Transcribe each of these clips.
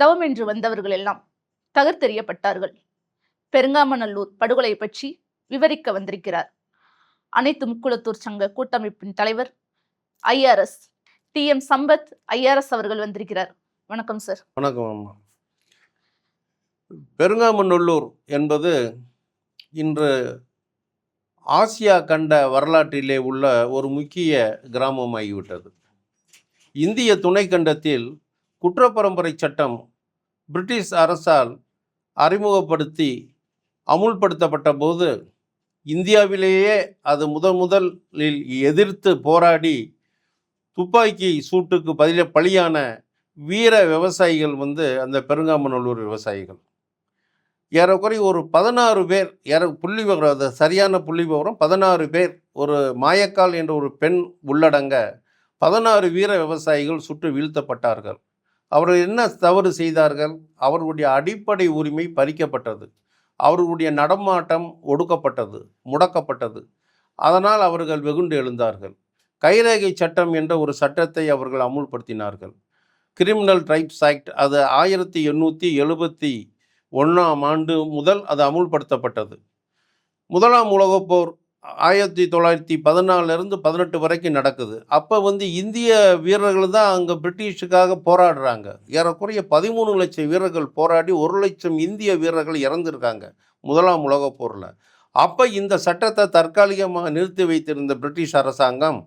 தவம் என்று வந்தவர்கள் எல்லாம் தகர்த்தெறியப்பட்டார்கள். பெருங்காமநல்லூர் படுகொலை பற்றி விவரிக்க வந்திருக்கிறார். அனைத்து முக்குளத்தூர் சங்க கூட்டமைப்பின் தலைவர் IRS T M Sampath IRS அவர்கள் வந்திருக்கிறார். வணக்கம் சார். வணக்கம் அம்மா. பெருங்காமநல்லூர் என்பது இன்று ஆசியா கண்ட வரலாற்றிலே உள்ள ஒரு முக்கிய கிராமமாகிவிட்டது. இந்திய துணைக்கண்டத்தில் குற்றப்பரம்பரை சட்டம் பிரிட்டிஷ் அரசால் அறிமுகப்படுத்தி அமுல்படுத்தப்பட்ட போது இந்தியாவிலேயே அது முதன் முதலில் எதிர்த்து போராடி துப்பாக்கி சூட்டுக்கு பதில பலியான வீர விவசாயிகள் வந்து அந்த பெருங்காமநல்லூர் விவசாயிகள். ஏறக்குறைய ஒரு பதினாறு பேர் ஏற புள்ளி விவரம் அது சரியான புள்ளி விவரம் பதினாறு பேர் ஒரு மாயக்கால் என்ற ஒரு பெண் உள்ளடங்க பதினாறு வீர விவசாயிகள் சுட்டு வீழ்த்தப்பட்டார்கள். அவர்கள் என்ன தவறு செய்தார்கள்? அவர்களுடைய அடிப்படை உரிமை பறிக்கப்பட்டது. அவர்களுடைய நடமாட்டம் ஒடுக்கப்பட்டது முடக்கப்பட்டது. அதனால் அவர்கள் வெகுண்டு எழுந்தார்கள். கைரேகை சட்டம் என்ற ஒரு சட்டத்தை அவர்கள் அமுல்படுத்தினார்கள். கிரிமினல் ட்ரைப்ஸ் ஆக்ட் அது ஆயிரத்தி எண்ணூற்றி எழுபத்தி ஒன்றாம் ஆண்டு முதல் அது அமுல்படுத்தப்பட்டது. முதலாம் உலகப்போர் ஆயிரத்தி தொள்ளாயிரத்தி பதினாலிருந்து பதினெட்டு வரைக்கும் நடக்குது. அப்போ வந்து இந்திய வீரர்கள் தான் அங்கே பிரிட்டிஷுக்காக போராடுறாங்க. ஏறக்குறைய பதிமூணு லட்சம் வீரர்கள் போராடி ஒரு லட்சம் இந்திய வீரர்கள் இறந்துருக்காங்க முதலாம் உலகப் போரில். அப்போ இந்த சட்டத்தை தற்காலிகமாக நிறுத்தி வைத்திருந்த பிரிட்டிஷ் அரசாங்கம்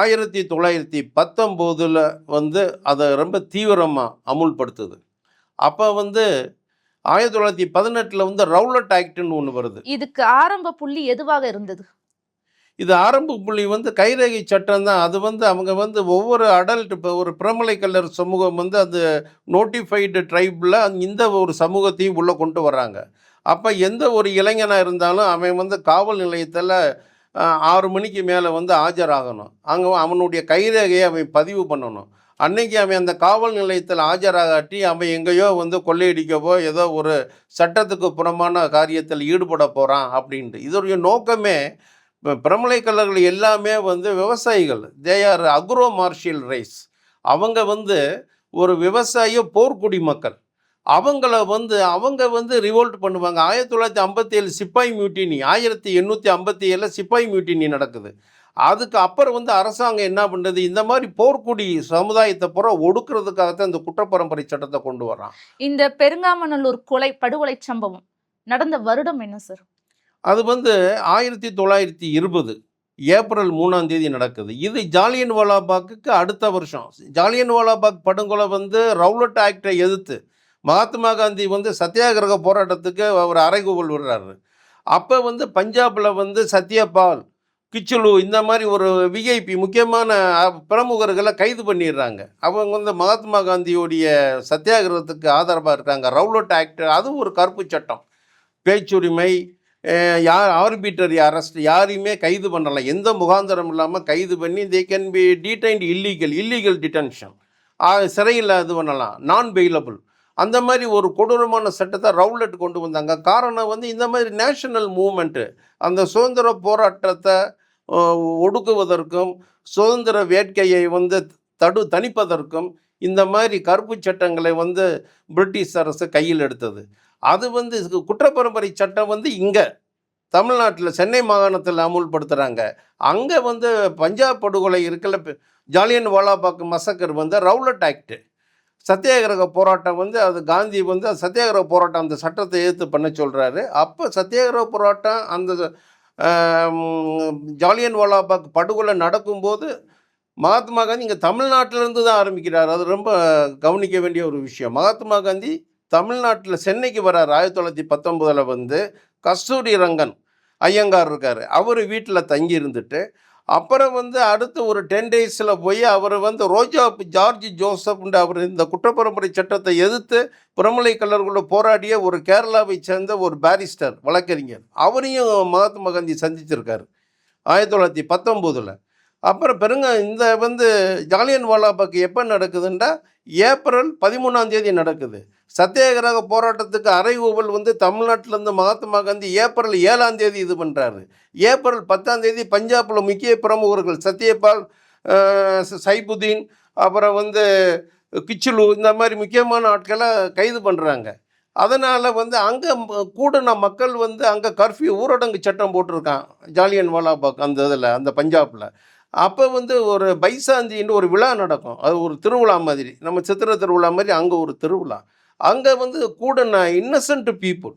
ஆயிரத்தி தொள்ளாயிரத்தி பத்தொம்போதில் வந்து அதை ரொம்ப தீவிரமாக அமுல்படுத்துது. அப்போ வந்து ஆயிரத்தி தொள்ளாயிரத்தி பதினெட்டில் வந்து ரவுலட் ஆக்ட்னு ஒன்று வருது. இதுக்கு ஆரம்ப புள்ளி எதுவாக இருந்தது? இது ஆரம்ப புள்ளி வந்து கைரேகை சட்டம் தான். அது வந்து அவங்க வந்து ஒவ்வொரு அடல்ட் இப்போ ஒரு பிரமலை கல்லர் சமூகம் வந்து அது நோட்டிஃபைடு ட்ரைபில் இந்த ஒரு சமூகத்தையும் உள்ளே கொண்டு வர்றாங்க. அப்போ எந்த ஒரு இளைஞனாக இருந்தாலும் அவன் வந்து காவல் நிலையத்தில் ஆறு மணிக்கு மேலே வந்து ஆஜராகணும். அங்கே அவனுடைய கைரேகையை அவன் பதிவு பண்ணணும். அன்னைக்கு அவன் அந்த காவல் நிலையத்தில் ஆஜராகாட்டி அவன் எங்கேயோ வந்து கொள்ளையடிக்கவோ ஏதோ ஒரு சட்டத்துக்கு புறமான காரியத்தில் ஈடுபட போகிறான் அப்படின்ட்டு. இதோடைய நோக்கமே பிரமலை கலர்கள் எல்லாமே வந்து விவசாயிகள். They are agro martial rice அவங்க வந்து ஒரு விவசாய போர்க்குடி மக்கள். அவங்கள வந்து அவங்க வந்து ரிவோல்ட் பண்ணுவாங்க. ஆயிரத்தி தொள்ளாயிரத்தி ஐம்பத்தி ஏழு சிப்பாய் மியூட்டினி ஆயிரத்தி எண்ணூற்றி ஐம்பத்தி ஏழில் சிப்பாய் மியூட்டினி நடக்குது. அதுக்கு அப்புறம் வந்து அரசாங்கம் என்ன பண்ணுறது இந்த மாதிரி போர்க்குடி சமுதாயத்தை பூரா ஒடுக்குறதுக்காகத்தான் இந்த குற்றப்பரம்பரை சட்டத்தை கொண்டு வரான் இந்த பெருங்காமநல்லூர் கொலை படுகொலை சம்பவம் நடந்த வருடம் என்ன சார் அது வந்து ஆயிரத்தி தொள்ளாயிரத்தி இருபது ஏப்ரல் மூணாம் தேதி நடக்குது. இது ஜாலியன் வாலாபாக்கு அடுத்த வருஷம். ஜாலியன் வாலாபாக் படுகொலை வந்து ரவுலட் ஆக்டை எதிர்த்து மகாத்மா காந்தி வந்து சத்தியாகிரக போராட்டத்துக்கு அவர் அறைகூவல் விடுறாரு அப்போ வந்து பஞ்சாபில் வந்து சத்யபால் கிச்சுலு இந்த மாதிரி ஒரு விஐபி முக்கியமான பிரமுகர்களை கைது பண்ணிடுறாங்க. அவங்க வந்து மகாத்மா காந்தியோடைய சத்தியாகிரகத்துக்கு ஆதரவாக இருக்காங்க. ரவுலட் ஆக்ட் அதுவும் ஒரு கருப்பு சட்டம். பேச்சுரிமை யார் ஆர்பிட்டரி அரெஸ்ட் யாரையுமே கைது பண்ணலாம் எந்த முகாந்திரம் இல்லாமல் கைது பண்ணி they can be detained illegal illegal detention சிறையில் இது பண்ணலாம். நான் பெயிலபிள் அந்த மாதிரி ஒரு கொடூரமான சட்டத்தை ரவுலட் கொண்டு வந்தாங்க. காரணம் வந்து இந்த மாதிரி நேஷனல் மூமெண்ட்டு அந்த சுதந்திர போராட்டத்தை ஒடுக்குவதற்கும் சுதந்திர வேட்கையை வந்து தடு தணிப்பதற்கும் இந்த மாதிரி கருப்பு சட்டங்களை வந்து பிரிட்டிஷ் அரசு கையில் எடுத்தது. அது வந்து குற்றப்பரம்பரை சட்டம் வந்து இங்கே தமிழ்நாட்டில் சென்னை மாகாணத்தில் அமுல்படுத்துகிறாங்க அங்கே வந்து பஞ்சாப் படுகொலை இருக்கல ஜாலியன் வாலாபாக் மசக்கர் வந்து ரவுலட் ஆக்ட். சத்தியாகிரக போராட்டம் வந்து அது காந்தி வந்து அது சத்தியாகிரக போராட்டம் அந்த சட்டத்தை எதிர்த்து பண்ண சொல்கிறாரு அப்போ சத்தியாகிரக போராட்டம் அந்த ஜாலியன் வாலாபாக் படுகொலை நடக்கும்போது மகாத்மா காந்தி இங்கே தமிழ்நாட்டிலேருந்து தான் ஆரம்பிக்கிறார். அது ரொம்ப கவனிக்க வேண்டிய ஒரு விஷயம். மகாத்மா காந்தி தமிழ்நாட்டில் சென்னைக்கு வரார் ஆயிரத்தி தொள்ளாயிரத்தி பத்தொம்போதில் வந்து கஸ்தூரி ரங்கன் ஐயங்கார் இருக்கார். அவர் வீட்டில் தங்கி இருந்துட்டு அப்புறம் வந்து அடுத்து ஒரு டென் டேஸில் போய் அவர் வந்து ரோஜா ஜார்ஜ் ஜோசப்ன்ற அவர் இந்த குற்றப்பரம்பரை சட்டத்தை எதிர்த்து பிரமலை கல்லர்களோட போராடிய ஒரு கேரளாவை சேர்ந்த ஒரு பாரிஸ்டர் வழக்கறிஞர். அவரையும் மகாத்மா காந்தி சந்திச்சிருக்காரு ஆயிரத்தி தொள்ளாயிரத்தி பத்தொம்போதில் அப்புறம் பெருங்க இந்த வந்து ஜாலியன் வாலாபாக்கு எப்போ நடக்குதுன்னா ஏப்ரல் பதிமூணாம் தேதி நடக்குது. சத்தியாகிரக போராட்டத்துக்கு அறைகூவல் வந்து தமிழ்நாட்டிலேருந்து மகாத்மா காந்தி ஏப்ரல் ஏழாம் தேதி இது பண்ணுறாரு ஏப்ரல் பத்தாம் தேதி பஞ்சாபில் முக்கிய பிரமுகர்கள் சத்யபால் சைபுதீன் அப்புறம் வந்து கிச்சிலு இந்த மாதிரி முக்கியமான ஆட்களை கைது பண்ணுறாங்க அதனால் வந்து அங்கே கூடின மக்கள் வந்து அங்கே கர்ஃப்யூ ஊரடங்கு சட்டம் போட்டிருக்கான் ஜாலியன் வாலாபாக் அந்த இதில் அந்த பஞ்சாபில். அப்போ வந்து ஒரு பைசாந்தின்னு ஒரு விழா நடக்கும். அது ஒரு திருவிழா மாதிரி. நம்ம சித்திரை திருவிழா மாதிரி அங்கே ஒரு திருவிழா. அங்கே வந்து கூடன இன்னசென்ட் பீப்புள்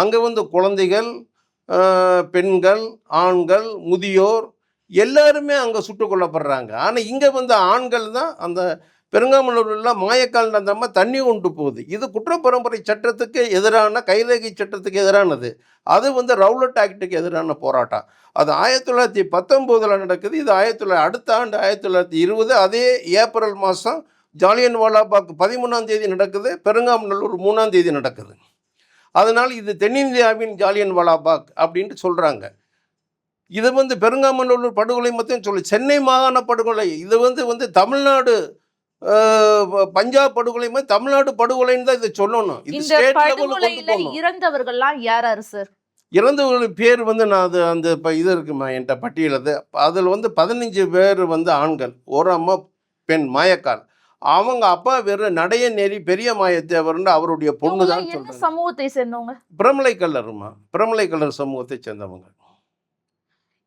அங்கே வந்து குழந்தைகள் பெண்கள் ஆண்கள் முதியோர் எல்லாருமே அங்கே சுட்டுக் கொல்லப்படுறாங்க. ஆனால் இங்கே வந்து ஆண்கள் தான் அந்த பெருங்காமலூர்லாம் மாயக்கால் நந்தம்மா தண்ணி கொண்டு போகுது. இது குற்றப்பரம்பரை சட்டத்துக்கு எதிரான கைரேகை சட்டத்துக்கு எதிரானது. அது வந்து ரவுலட் ஆக்டுக்கு எதிரான போராட்டம். அது ஆயிரத்தி தொள்ளாயிரத்தி பத்தொம்போதில் நடக்குது. இது ஆயிரத்தி தொள்ளாயிரத்தி அடுத்த ஆண்டு ஆயிரத்தி தொள்ளாயிரத்தி இருபது அதே ஏப்ரல் மாதம் ஜாலியன் வாலாபாக் பதிமூணாம் தேதி நடக்குது பெருங்காமநல்லூர் மூணாம் தேதி நடக்குது. அதனால் இது தென்னிந்தியாவின் ஜாலியன் வாலாபாக் அப்படின்ட்டு சொல்கிறாங்க இது வந்து பெருங்காமநல்லூர் படுகொலை மட்டும் சொல்லு சென்னை மாகாண படுகொலை இது வந்து வந்து தமிழ்நாடு பஞ்சாப் படுகொலை மாதிரி தமிழ்நாடு படுகொலைன்னு தான் இதை சொல்லணும். இது ஸ்டேட் இறந்தவர்கள்லாம் யார் யாரு சார்? இறந்தவர்கள் பேர் வந்து நான் அது அந்த இப்போ இது இருக்குமா என்கிட்ட பட்டியல் அது. அதில் வந்து பதினஞ்சு பேர் வந்து ஆண்கள் ஒரு அம்மா பெண் மாயக்கால். அவங்க அப்பா வெறும் நடைய நெறி பெரிய மாயத்தேவர்னு அவருடைய பொண்ணு தான் என்ன சொல்கிறாங்க சமூகத்தை சேர்ந்தவங்க? பிரமலை கல்லருமா? பிரமலை கல்லர் சமூகத்தை சேர்ந்தவங்க.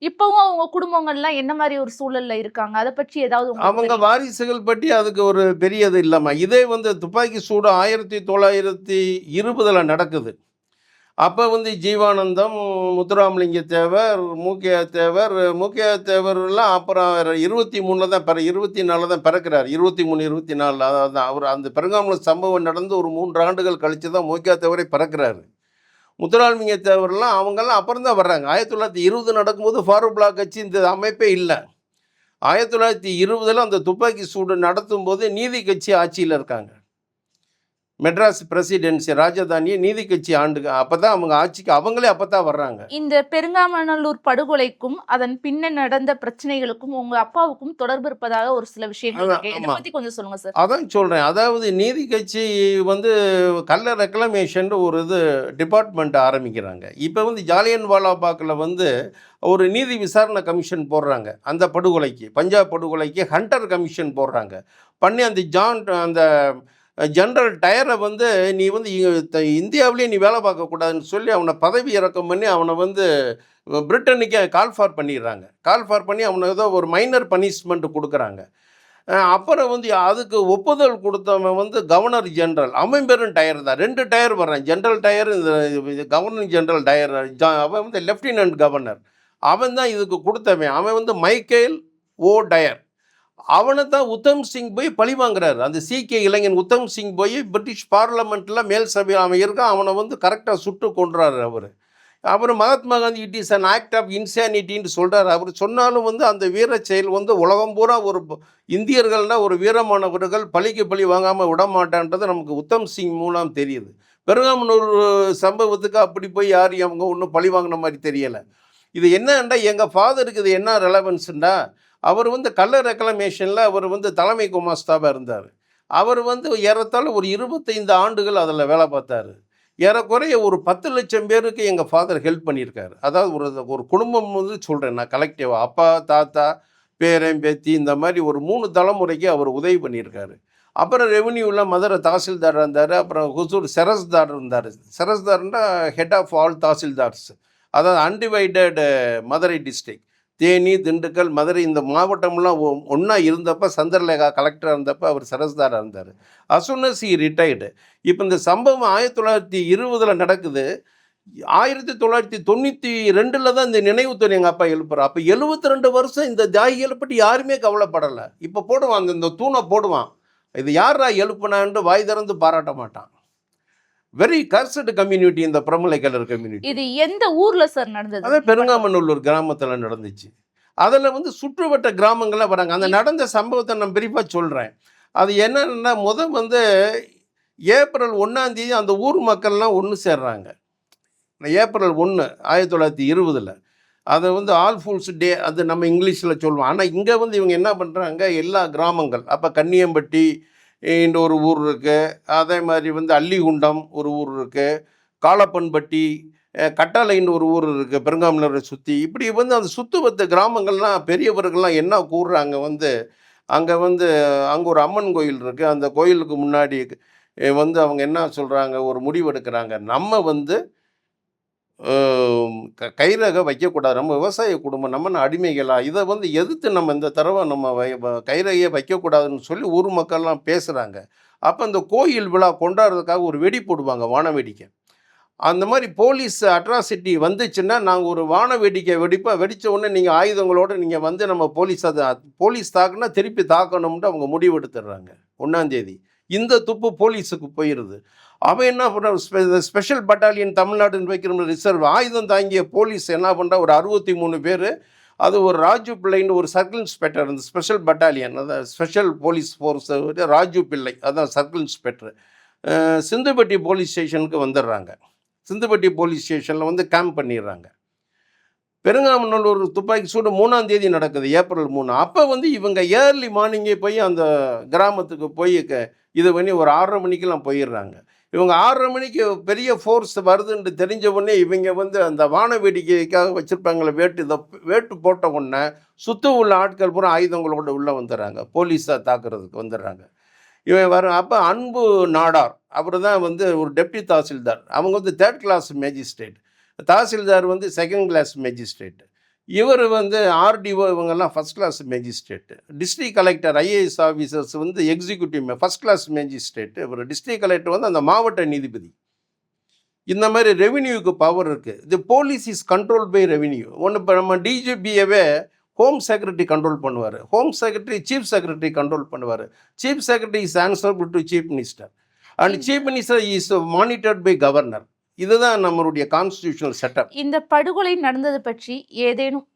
இப்பவும் அவங்க குடும்பங்கள்லாம் என்ன மாதிரி ஒரு சூழல்ல இருக்காங்க? அதை பற்றி ஏதாவது அவங்க? வாரிசுகள் பற்றி அதுக்கு ஒரு பெரியது இல்லைம்மா. இதே வந்து துப்பாக்கி சூடு ஆயிரத்தி தொள்ளாயிரத்தி இருபதில் நடக்குது. அப்போ வந்து ஜீவானந்தம் முத்துராமலிங்க தேவர் மூக்கியா தேவர் மூக்கிய தேவர்லாம் அப்புறம் இருபத்தி மூணில் தான் பிற இருபத்தி நாலில் தான் பிறக்கிறார். இருபத்தி மூணு இருபத்தி நாலில் அதாவது அவர் அந்த பெருங்காமல சம்பவம் நடந்து ஒரு மூன்று ஆண்டுகள் கழித்து தான் மூக்கியா தேவரை பிறக்கிறாரு. முத்துராமலிங்க தேவர்லாம் அவங்கெல்லாம் அப்புறம் தான் வர்றாங்க. ஆயிரத்தி தொள்ளாயிரத்தி இருபது நடக்கும்போது ஃபாரூக் பிளாக் கட்சி இந்த அமைப்பே இல்லை. ஆயிரத்தி தொள்ளாயிரத்தி இருபதில் அந்த துப்பாக்கி சூடு நடத்தும் போது நீதி கட்சி ஆட்சியில் இருக்காங்க. மெட்ராஸ் பிரசிடென்சி ராஜதானியை நீதி கட்சி ஆண்டு அப்போ தான் அவங்க ஆட்சிக்கு அவங்களே அப்போ தான் வர்றாங்க. இந்த பெருங்காமநல்லூர் படுகொலைக்கும் அதன் பின்ன நடந்த பிரச்சனைகளுக்கும் உங்க அப்பாவுக்கும் தொடர்பு இருப்பதாக ஒரு சில விஷயங்கள். பத்தி கொஞ்சம் சொல்லுங்க சார் அதான் சொல்கிறேன் அதாவது நீதி கட்சி வந்து கள்ள ரெக்ளமேஷன் ஒரு இது டிபார்ட்மெண்ட் ஆரம்பிக்கிறாங்க. இப்போ வந்து ஜாலியன் வாலாபாக்கில் வந்து ஒரு நீதி விசாரணை கமிஷன் போடுறாங்க. அந்த படுகொலைக்கு பஞ்சாப் படுகொலைக்கு ஹண்டர் கமிஷன் போடுறாங்க. பண்ணி அந்த ஜான் அந்த ஜென்ரல் டயரை வந்து நீ வந்து த- இந்தியாவிலேயே நீ வேலை பார்க்கக்கூடாதுன்னு சொல்லி அவனை பதவி இறக்கம் பண்ணி அவனை வந்து பிரிட்டனுக்கே கால் ஃபார் பண்ணிடுறாங்க. கால் ஃபார் பண்ணி அவனை ஏதோ ஒரு மைனர் பனிஷ்மெண்ட் கொடுக்குறாங்க. அப்புறம் வந்து அதுக்கு ஒப்புதல் கொடுத்தவன் வந்து கவர்னர் ஜென்ரல் அவன் பெரும் டயர் தான். ரெண்டு டயர் வர்றான். ஜென்ரல் டயர் இந்த கவர்னர் ஜென்ரல் டயர் அவன் வந்து லெஃப்டினன்ட் கவர்னர் அவன் தான் இதுக்கு கொடுத்தவன். அவன் வந்து மைக்கேல் ஓ டயர் அவனை தான் உத்தம் சிங் போய் பழி வாங்குறாரு. அந்த சீக்கிய இளைஞன் உத்தம் சிங் போய் பிரிட்டிஷ் பார்லமெண்ட்டில் மேல் சபையில் அவன் இருக்கான் அவனை வந்து கரெக்டாக சுட்டு கொண்டுறாரு அவர். அப்புறம் Mahatma Gandhi it is an act of இன்சானிட்டின்னு சொல்கிறார் அவர் சொன்னாலும் வந்து அந்த வீர செயல் வந்து உலகம் பூரா ஒரு இந்தியர்கள்னால் ஒரு வீரமானவர்கள் பழிக்கு பழி வாங்காமல் விட மாட்டான்றது நமக்கு உத்தம் சிங் மூலம் தெரியுது. பெருங்காமனூர் சம்பவத்துக்கு அப்படி போய் யாரும் அவங்க ஒன்றும் பழி வாங்கின மாதிரி தெரியலை. இது என்னன்னா எங்கள் ஃபாதருக்கு இது என்ன ரெலவன்ஸுண்டா அவர் வந்து கள்ள ரெக்கலமேஷனில் அவர் வந்து தலைமை குமாஸ்தாவாக இருந்தார். அவர் வந்து ஏறத்தாழ ஒரு இருபத்தைந்து ஆண்டுகள் அதில் வேலை பார்த்தாரு. ஏறக்குறைய ஒரு பத்து லட்சம் பேருக்கு எங்கள் ஃபாதர் ஹெல்ப் பண்ணியிருக்காரு. அதாவது ஒரு ஒரு குடும்பம் வந்து சொல்கிறேன் நான் கலெக்டிவாக அப்பா தாத்தா பேரன் பேத்தி இந்த மாதிரி ஒரு மூணு தலைமுறைக்கு அவர் உதவி பண்ணியிருக்காரு. அப்புறம் ரெவன்யூவில் மதுரை தாசில்தார் இருந்தார். அப்புறம் ஹுசூர் செரஸ்தார் இருந்தார். செரஸ்தார்னா ஹெட் ஆஃப் ஆல் தாசில்தார்ஸ். அதாவது அன்டிவைடட் மதுரை டிஸ்ட்ரிக்ட் தேனி திண்டுக்கல் மதுரை இந்த மாவட்டம்லாம் ஒன்றா இருந்தப்போ சந்திரலேகா கலெக்டராக இருந்தப்போ அவர் சரஸ்தாராக இருந்தார். அசுனஸ் இ ரிட்டையர்டு இப்போ இந்த சம்பவம் ஆயிரத்தி தொள்ளாயிரத்தி இருபதில் நடக்குது. ஆயிரத்தி தொள்ளாயிரத்தி தொண்ணூற்றி ரெண்டில் தான் இந்த நினைவுத்தொகை எங்கள் அப்பா எழுப்புறார். அப்போ எழுபத்தி ரெண்டு வருஷம் இந்த தியாகிகளை பற்றி யாருமே கவலைப்படலை. இப்போ போடுவான் அந்த இந்த தூணை போடுவான். இது யாரா எழுப்புனான்ட்டு வாய் திறந்து பாராட்ட மாட்டான். வெரி கர்சடு கம்யூனிட்டி இந்த பிரமலை கலர் கம்யூனிட்டி இது எந்த ஊர்ல சார் நடந்தது? அதான் பெருங்காமநல்லூர் கிராமத்தில் நடந்துச்சு. அதில் வந்து சுற்றுவட்ட கிராமங்கள்லாம் வராங்க. அந்த நடந்த சம்பவத்தை நான் பிரிப்பாக சொல்கிறேன் அது என்னன்னா முத வந்து ஏப்ரல் ஒன்றாம் தேதி அந்த ஊர் மக்கள்லாம் ஒன்று சேர்றாங்க. ஏப்ரல் ஒன்று ஆயிரத்தி தொள்ளாயிரத்தி இருபதில். அதை வந்து ஆல் ஃபூல்ஸ் டே அது நம்ம இங்கிலீஷில் சொல்லுவோம். ஆனால் இங்கே வந்து இவங்க என்ன பண்ணுறாங்க எல்லா கிராமங்கள் அப்போ கன்னியம்பட்டி இன்று ஒரு ஊர் இருக்குது அதே மாதிரி வந்து அள்ளிகுண்டம் ஒரு ஊர் இருக்குது காலப்பன்பட்டி கட்டாலைன்னு ஒரு ஊர் இருக்குது பெருங்காமலரை சுற்றி இப்படி வந்து அந்த சுற்றுவத்த கிராமங்கள்லாம் பெரியவர்கள்லாம் என்ன கூறுறாங்க வந்து அங்கே வந்து அங்கே ஒரு அம்மன் கோயில் இருக்குது அந்த கோயிலுக்கு முன்னாடி வந்து அவங்க என்ன சொல்கிறாங்க ஒரு முடிவு எடுக்கிறாங்க நம்ம வந்து கைரக வைக்கக்கூடாது. நம்ம விவசாய குடும்பம் நம்ம அடிமைகளாக இதை வந்து எதிர்த்து நம்ம இந்த தடவை நம்ம வை கைரகையை வைக்கக்கூடாதுன்னு சொல்லி ஊர் மக்கள்லாம் பேசுகிறாங்க அப்போ இந்த கோயில் விழா கொண்டாடுறதுக்காக ஒரு வெடி போடுவாங்க வான வேடிக்கை அந்த மாதிரி போலீஸ் அட்ராசிட்டி வந்துச்சுன்னா நாங்கள் ஒரு வான வேடிக்கை வெடிப்போம் வெடித்த உடனே நீங்கள் ஆயுதங்களோட நீங்கள் வந்து நம்ம போலீஸ் அதை போலீஸ் தாக்குனா திருப்பி தாக்கணும்ட்டு அவங்க முடிவெடுத்துடுறாங்க ஒன்றாந்தேதி இந்த துப்பு போலீஸுக்கு போயிடுது அவன் என்ன பண்ணுறான் ஸ்பெஷல் பட்டாலியன் தமிழ்நாடுன்னு வைக்கிற ரிசர்வ் ஆயுதம் தாங்கிய போலீஸ் என்ன பண்ணுறா ஒரு அறுபத்தி மூணு பேர் அது ஒரு ராஜு பிள்ளைன்னு ஒரு சர்க்கிள் இன்ஸ்பெக்டர் அந்த ஸ்பெஷல் பட்டாலியன் அதான் special police force Raju Pillai அதான் சர்க்கிள் இன்ஸ்பெக்டர். சிந்துப்பட்டி போலீஸ் ஸ்டேஷனுக்கு வந்துடுறாங்க. சிந்துப்பட்டி போலீஸ் ஸ்டேஷனில் வந்து கேம்ப் பண்ணிடுறாங்க. பெருங்காமநல்லூர் துப்பாக்கி சூடு மூணாம் தேதி நடக்குது ஏப்ரல் மூணு. அப்போ வந்து இவங்க ஏர்லி மார்னிங்கே போய் அந்த கிராமத்துக்கு போய் க- இது பண்ணி ஒரு ஆறரை மணிக்கெல்லாம் போயிடுறாங்க. இவங்க ஆறரை மணிக்கு பெரிய ஃபோர்ஸ் வருதுன்னு தெரிஞ்ச உடனே இவங்க வந்து அந்த வான வேடிக்கைக்காக வச்சுருப்பாங்களே வேட்டு இதை வேட்டு போட்ட உடனே சுத்த உள்ள ஆட்கள் பூரா ஆயுதங்களோட உள்ளே வந்துடுறாங்க. போலீஸாக தாக்குறதுக்கு வந்துடுறாங்க. இவன் வர அப்போ அன்பு நாடார் அவர் தான் வந்து ஒரு டெப்டி தாசில்தார். அவங்க வந்து தேர்ட் கிளாஸ் மேஜிஸ்ட்ரேட் தாசில்தார் வந்து செகண்ட் கிளாஸ் மேஜிஸ்ட்ரேட் இவர் வந்து ஆர்டிஓ இவங்கெல்லாம் first class magistrate district collector IAS officers வந்து எக்ஸிக்யூட்டிவ் ஃபஸ்ட் கிளாஸ் மேஜிஸ்ட்ரேட்டு இவர் டிஸ்ட்ரிக்ட் கலெக்டர் வந்து அந்த மாவட்ட நீதிபதி. இந்த மாதிரி ரெவென்யூக்கு பவர் இருக்குது இது police is control by revenue ஒன்று இப்போ நம்ம டிஜிபியவே ஹோம் செக்ரட்டரி கண்ட்ரோல் பண்ணுவார். Home secretary chief secretary control பண்ணுவார். Chief secretary is answerable to chief minister and chief minister is monitored by governor இதுதான் நம்மளுடைய கான்ஸ்டியூஷனல் செட்டப் இந்த படுகொலை நடந்தது பற்றி ஏதேனும்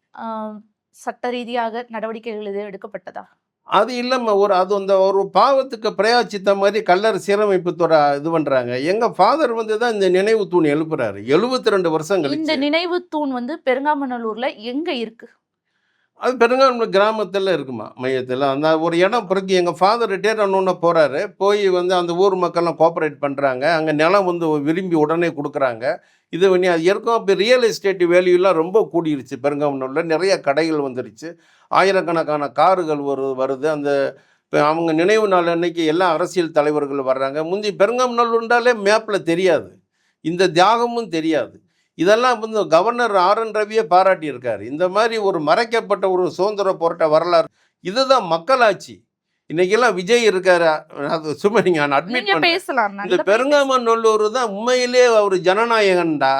சட்ட ரீதியாக நடவடிக்கைகள் எதுவும் எடுக்கப்பட்டதா? அது இல்லாமல் ஒரு அது அந்த ஒரு பாவத்துக்கு பிரயாச்சித்த மாதிரி கல்லர் சீரமைப்பு துறை இது பண்ணுறாங்க எங்கள் ஃபாதர் வந்து தான் இந்த நினைவு தூண் எழுப்புறாரு. எழுபத்தி ரெண்டு வருஷம் இந்த நினைவு தூண் வந்து பெருங்காமநல்லூர்ல எங்க இருக்கு? அது பெருங்காலம் கிராமத்தில் இருக்குமா மையத்தில். அந்த ஒரு இடம் பிறகு எங்கள் ஃபாதர் ரிட்டையர் ஆனோன்னு போகிறாரு போய் வந்து அந்த ஊர் மக்கள்லாம் கோஆப்ரேட் பண்ணுறாங்க அங்கே நிலம் வந்து விரும்பி உடனே கொடுக்குறாங்க. இது பண்ணி அது ஏற்கனவே இப்போ ரியல் எஸ்டேட் வேல்யூலாம் ரொம்ப கூடிருச்சு பெருங்காமனூரில். நிறைய கடைகள் வந்துருச்சு. ஆயிரக்கணக்கான காருகள் வரு வருது. அந்த இப்போ அவங்க நினைவு நாள் அன்னைக்கு எல்லா அரசியல் தலைவர்கள் வர்றாங்க. முந்தி பெருங்காமநல்லூர்ண்டாலே மேப்பில் தெரியாது. இந்த தியாகமும் தெரியாது. இதெல்லாம் வந்து கவர்னர் ஆர் என் ரவியே பாராட்டியிருக்காரு. இந்த மாதிரி ஒரு மறைக்கப்பட்ட ஒரு சுதந்திர போராட்ட வரலாறு இதுதான் மக்களாட்சி. இன்னைக்கெல்லாம் விஜய் இருக்காரு? அது சும்மா நீங்கள் அட்மிட் நீங்க பண்ண பேசலாம். இந்த நல்ல பெருங்காமநல்லூர் தான் உண்மையிலே அவர் ஜனநாயகன்டா.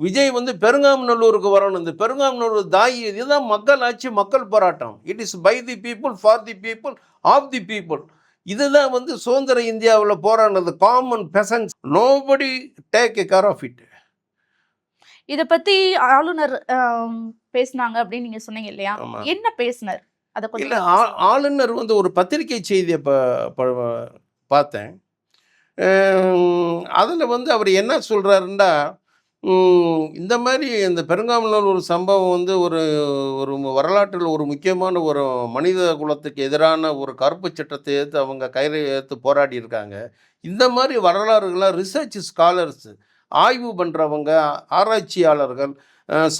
விஜய் வந்து பெருங்காமநல்லூருக்கு வரணும். இந்த பெருங்காமநல்லூர் தாய் இதுதான் மக்கள் ஆட்சி மக்கள் போராட்டம். It is by the people for the people of the people இதுதான் வந்து சுதந்திர இந்தியாவில் போராடினது common persons nobody take care of it இத பத்தி ஆளுநர் பேசுனாங்க அப்படின்னு நீங்க சொன்னீங்க இல்லையா. என்ன பேசினார்? அத இல்லை ஆளுநர் வந்து ஒரு பத்திரிகை செய்தியை பார்த்தேன். அதில் வந்து அவர் என்ன சொல்கிறாருன்னா இந்த மாதிரி இந்த பெருங்காமலூர் ஒரு சம்பவம் வந்து ஒரு ஒரு வரலாற்றில் ஒரு முக்கியமான ஒரு மனித குலத்துக்கு எதிரான ஒரு கருப்பு சட்டத்தை ஏற்று அவங்க கையில் ஏற்று போராடி இருக்காங்க இந்த மாதிரி வரலாறுகளாக ரிசர்ச் ஸ்காலர்ஸ் ஆய்வு பண்ணுறவங்க ஆராய்ச்சியாளர்கள்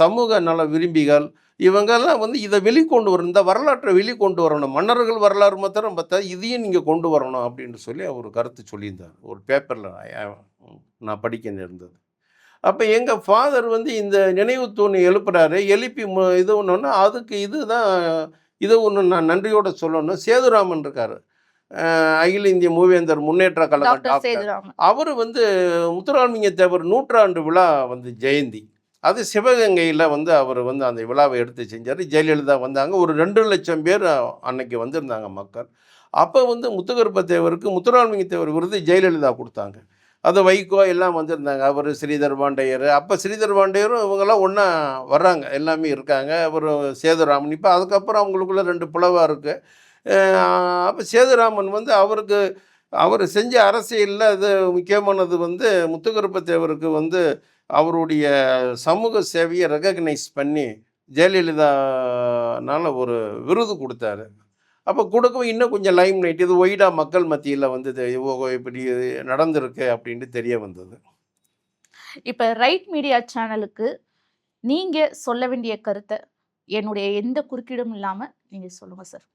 சமூக நல விரும்பிகள் இவங்கெல்லாம் வந்து இதை வெளிக்கொண்டு வரணும். இந்த வரலாற்றை வெளிக்கொண்டு வரணும். மன்னர்கள் வரலாறு மாத்திரம் பார்த்தா இதையும் நீங்கள் கொண்டு வரணும் அப்படின்னு சொல்லி அவர் கருத்து சொல்லியிருந்தார். ஒரு பேப்பரில் நான் படிக்க நேர்ந்தது. அப்போ எங்கள் ஃபாதர் வந்து இந்த நினைவு தூண் எழுப்புறாரு. எழுப்பி மு இது ஒன்றுன்னா அதுக்கு இதுதான் இது ஒன்று நான் நன்றியோடு சொல்லணும். சேதுராமன் இருக்கார். அகில இந்திய மூவேந்தர் முன்னேற்ற கழகம் டாக்டர் அவர் வந்து முத்துராமலிங்க தேவர் நூற்றாண்டு விழா வந்து ஜெயந்தி. அது சிவகங்கையில் வந்து அவர் வந்து அந்த விழாவை எடுத்து செஞ்சார். ஜெயலலிதா வந்தாங்க. ஒரு ரெண்டு லட்சம் பேர் அன்னைக்கு வந்திருந்தாங்க மக்கள். அப்போ வந்து முத்துகருப்ப தேவருக்கு முத்துராமலிங்க தேவர் விருது ஜெயலலிதா கொடுத்தாங்க. அது வைகோ எல்லாம் வந்திருந்தாங்க. அவர் ஸ்ரீதர் பாண்டையர். அப்போ ஸ்ரீதர் பாண்டையரும் இவங்கெல்லாம் ஒன்றா வர்றாங்க. எல்லாமே இருக்காங்க. அப்புறம் சேதுராமன். இப்போ அதுக்கப்புறம் அவங்களுக்குள்ள ரெண்டு புலவாக இருக்குது அப்போ சேதுராமன் வந்து அவருக்கு அவர் செஞ்ச அரசியலில் அது முக்கியமானது வந்து முத்துக்கருப்ப தேவருக்கு வந்து அவருடைய சமூக சேவையை ரெகக்னைஸ் பண்ணி ஜெயலலிதானால் ஒரு விருது கொடுத்தாரு. அப்போ கொடுக்கவும் இன்னும் கொஞ்சம் லைம் லைட் இது ஒய்டா மக்கள் மத்தியில் வந்து இப்படி நடந்திருக்கு அப்படின்ட்டு தெரிய வந்தது. இப்போ ரைட் மீடியா சேனலுக்கு நீங்கள் சொல்ல வேண்டிய கருத்தை என்னுடைய எந்த குறுக்கீடும் இல்லாமல் நீங்கள் சொல்லுங்கள் சார்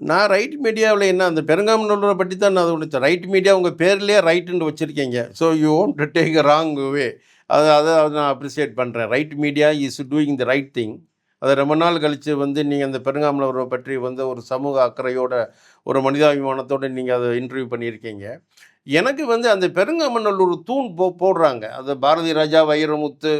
நான் ரைட் மீடியாவில் என்ன அந்த பெருங்காமநல்லூரை பற்றி தான் நான் அது ரைட் மீடியா உங்கள் பேர்லேயே ரைட்டுன்னு வச்சுருக்கீங்க. So you won't take wrong way அதை அதை நான் அப்ரிசியேட் பண்ணுறேன் right media is doing the right thing அதை ரொம்ப நாள் கழித்து வந்து நீங்கள் அந்த பெருங்காமலூரை பற்றி வந்து ஒரு சமூக அக்கறையோட ஒரு மனிதாபிமானத்தோடு நீங்கள் அதை இன்டர்வியூ பண்ணியிருக்கீங்க. எனக்கு வந்து அந்த பெருங்காமநல்லூர் தூண் போ போடுறாங்க. அது பாரதி ராஜா வைரமுத்து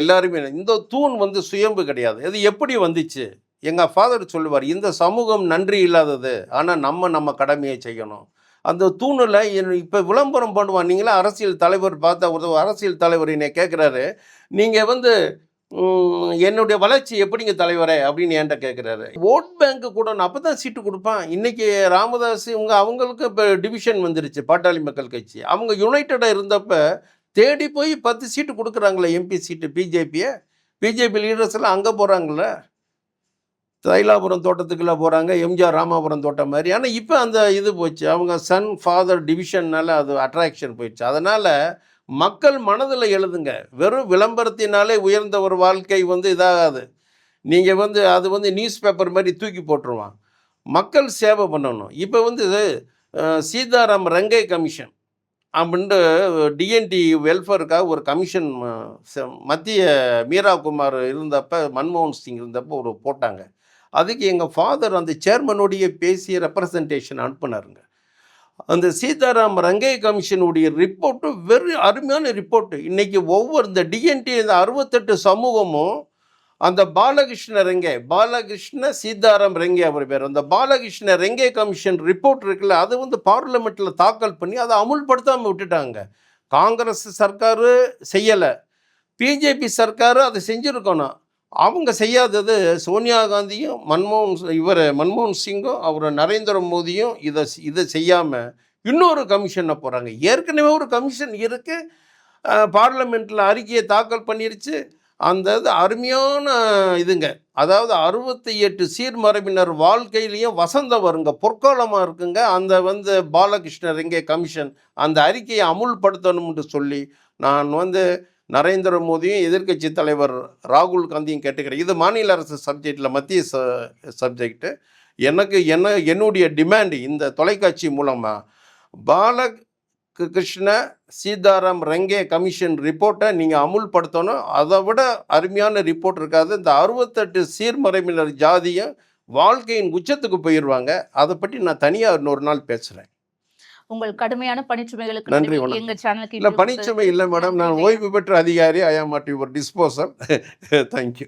எல்லாருமே. இந்த தூண் வந்து சுயம்பு கிடையாது. அது எப்படி வந்துச்சு? எங்கள் ஃபாதர் சொல்லுவார் இந்த சமூகம் நன்றி இல்லாதது ஆனால் நம்ம நம்ம கடமையை செய்யணும். அந்த தூணில் இப்போ விளம்பரம் பண்ணுவான். நீங்களே அரசியல் தலைவர் பார்த்தா ஒரு அரசியல் தலைவர் என்னை கேட்குறாரு நீங்கள் வந்து என்னுடைய வளர்ச்சி எப்படிங்க தலைவரே? அப்படின்னு என்கிட்ட கேட்குறாரு ஓட் பேங்க்கு கூட நான் அப்போ தான் சீட்டு கொடுப்பேன். இன்றைக்கி ராமதாஸ் இவங்க அவங்களுக்கு இப்போ டிவிஷன் வந்துருச்சு பாட்டாளி மக்கள் கட்சி. அவங்க யுனைட்டடாக இருந்தப்போ தேடி போய் பத்து சீட்டு கொடுக்குறாங்களே எம்பி சீட்டு பிஜேபியை பிஜேபி லீடர்ஸ் எல்லாம் அங்கே போகிறாங்களே தைலாபுரம் தோட்டத்துக்குள்ளே போகிறாங்க எம்ஜிஆர் ராமாபுரம் தோட்டம் மாதிரி. ஆனால் இப்போ அந்த இது போச்சு. அவங்க சன் ஃபாதர் டிவிஷன்னால அது அட்ராக்ஷன் போயிடுச்சு. அதனால் மக்கள் மனதில் எழுதுங்க. வெறும் விளம்பரத்தினாலே உயர்ந்த ஒரு வாழ்க்கை வந்து இதாகாது. நீங்கள் வந்து அது வந்து நியூஸ் பேப்பர் மாதிரி தூக்கி போட்டுருவான் மக்கள் சேவை பண்ணணும். இப்போ வந்து இது சீதாராம் ரங்கை கமிஷன் அப்படின்ட்டு டிஎன்டி வெல்ஃபேருக்காக ஒரு கமிஷன் மத்திய மீரா குமார் இருந்தப்போ மன்மோகன் சிங் இருந்தப்போ ஒரு போட்டாங்க. அதுக்கு எங்கள் ஃபாதர் அந்த சேர்மனுடைய பேசிய ரெப்ரசன்டேஷன் அனுப்புனாருங்க. அந்த சீதாராம் ரங்கை கமிஷனுடைய ரிப்போர்ட்டு வெறும் அருமையான ரிப்போர்ட்டு இன்றைக்கி ஒவ்வொரு இந்த டிஎன்டி இந்த அறுபத்தெட்டு சமூகமும் அந்த பாலகிருஷ்ண ரெங்கே பாலகிருஷ்ண சீதாராம் ரெங்கே அவர் பேர். அந்த பாலகிருஷ்ண ரெங்கே கமிஷன் ரிப்போர்ட் இருக்குல்ல அதை வந்து பார்லிமெண்ட்டில் தாக்கல் பண்ணி அதை அமுல்படுத்தாமல் விட்டுட்டாங்க. காங்கிரஸ் சர்க்காரு செய்யலை. பிஜேபி சர்க்காரு அதை செஞ்சுருக்கணும். அவங்க செய்யாதது சோனியா காந்தியும் மன்மோகன் இவர் மன்மோகன் சிங்கும் அவர் நரேந்திர மோடியும் இதை இதை செய்யாமல் இன்னொரு கமிஷனை போகிறாங்க ஏற்கனவே ஒரு கமிஷன் இருக்குது பார்லிமெண்ட்டில் அறிக்கையை தாக்கல் பண்ணிருச்சு. அந்த இது அருமையான இதுங்க. அதாவது அறுபத்தி எட்டு சீர்மரபினர் வாழ்க்கையிலையும் வசந்தம் வருங்க. பொற்காலமாக இருக்குங்க. அந்த வந்து பாலகிருஷ்ணர் இங்கே கமிஷன் அந்த அறிக்கையை அமுல்படுத்தணும்னு சொல்லி நான் வந்து நரேந்திர மோடியும் எதிர்க்கட்சி தலைவர் ராகுல் காந்தியும் கேட்டுக்கிறேன் இது மாநில அரசு சப்ஜெக்டில் மத்திய ச சப்ஜெக்ட்டு எனக்கு என்ன என்னுடைய டிமாண்டு இந்த தொலைக்காட்சி மூலமாக பால கிருஷ்ண சீதாராம் ரங்கே கமிஷன் ரிப்போர்ட்டை நீங்கள் அமுல்படுத்தணும். அதை விட அருமையான ரிப்போர்ட் இருக்காது. இந்த அறுபத்தெட்டு சீர்மறையினர் ஜாதியும் வாழ்க்கையின் உச்சத்துக்கு போயிடுவாங்க அதை பற்றி நான் தனியாக இன்னொரு நாள் பேசுகிறேன் உங்கள் கடுமையான பணிச்சுமைகளுக்கு நன்றி. எங்க சேனலுக்கு இல்லை பணிச்சுமை இல்லை மேடம் நான். ஓய்வு பெற்ற அதிகாரி ஐ ஆம் அட் யுவர் டிஸ்போசல் தேங்க்யூ